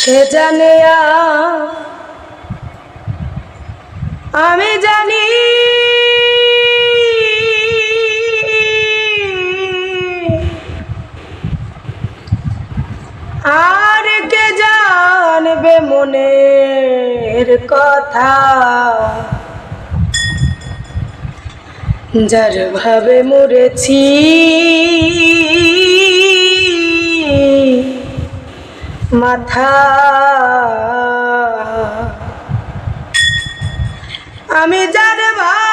সে জানে আমি জানি। আর কে জানবে মনের কথা? যার ভাবে মরেছি মাথা। আমি যার ভাই